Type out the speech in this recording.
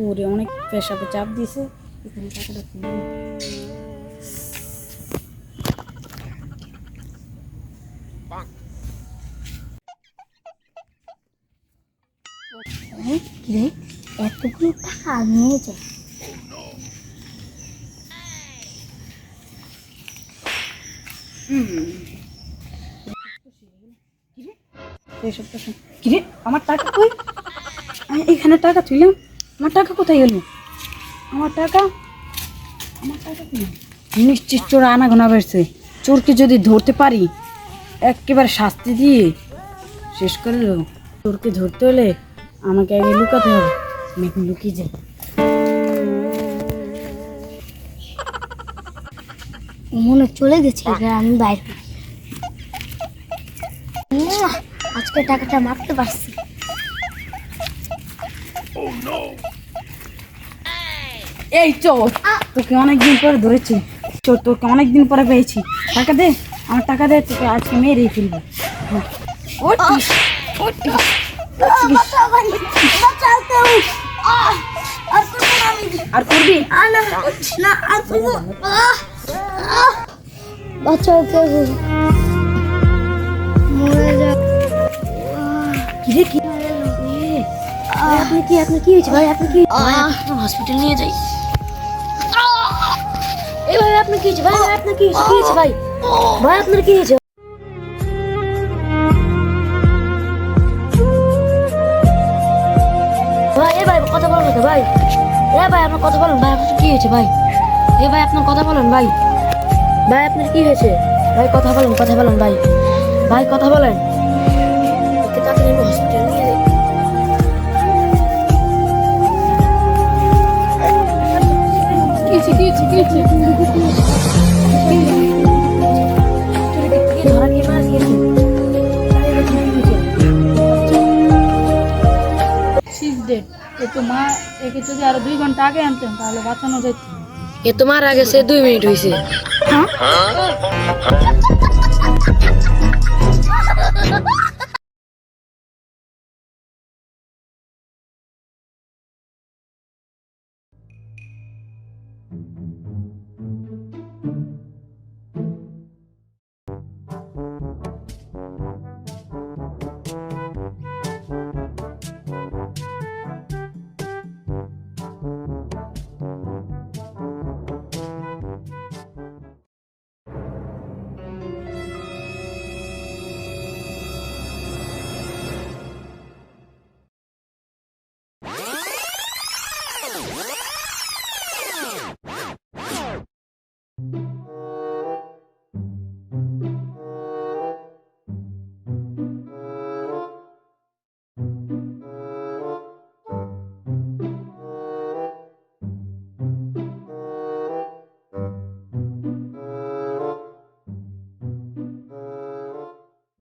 ওরে অনেক পেশাবে চাপ দিয়েছে এখানে টাকাটা কিরে এতগুলো টাকা নিয়ে যায় কিরে? আমার টাকা কই? আমি এখানে টাকা তুইলাম আমার টাকা কোথায় গেল? আমার টাকা? আমার টাকা নিশ্চিত চোর আনাগোনা বেড়ছে। চোরকে যদি ধরতে পারি একেবারে শাস্তি দিয়ে শেষ করে দেবো। চোরকে ধরতে হলে আমাকে আগে লুকাতে হবে আমি এখন লুকিয়ে যাই। মনে চলে গেছে এবার আমি বাইরে আজকে টাকাটা মারতে পারছি। এই চোর তোকে অনেকদিন পরে ধরেছি। চোর তোকে অনেকদিন পরে পেয়েছি। টাকা দে আমার টাকা দে তোকে আজকে মেরেই ফেলব। Otis, Otis, Otis. আর করবি? মরে কিরে কি? আপনি কি আপনি কি হয়েছে? ভাই আপনি কি? হসপিটাল নিয়ে যাই। এই ভাই আপনি কি হয়েছে? ভাই আপনার কি হয়েছে? কি হয়েছে ভাই? ভাই আপনার কি হয়েছে? ভাই এ ভাই কথা বলেন তো ভাই। এ ভাই আপনার কথা বলেন ভাই আপনার কি হয়েছে ভাই? এ ভাই আপনার কথা বলেন ভাই। ভাই আপনার কি হয়েছে? ভাই কথা বলেন কথা বলেন ভাই। ভাই কথা বলেন। হসপিটাল নিয়ে ধরা খেয়ে মারা গিয়েছে? মা তোমার আগে সে দুই মিনিট হয়েছে হ্যাঁ? Yeah.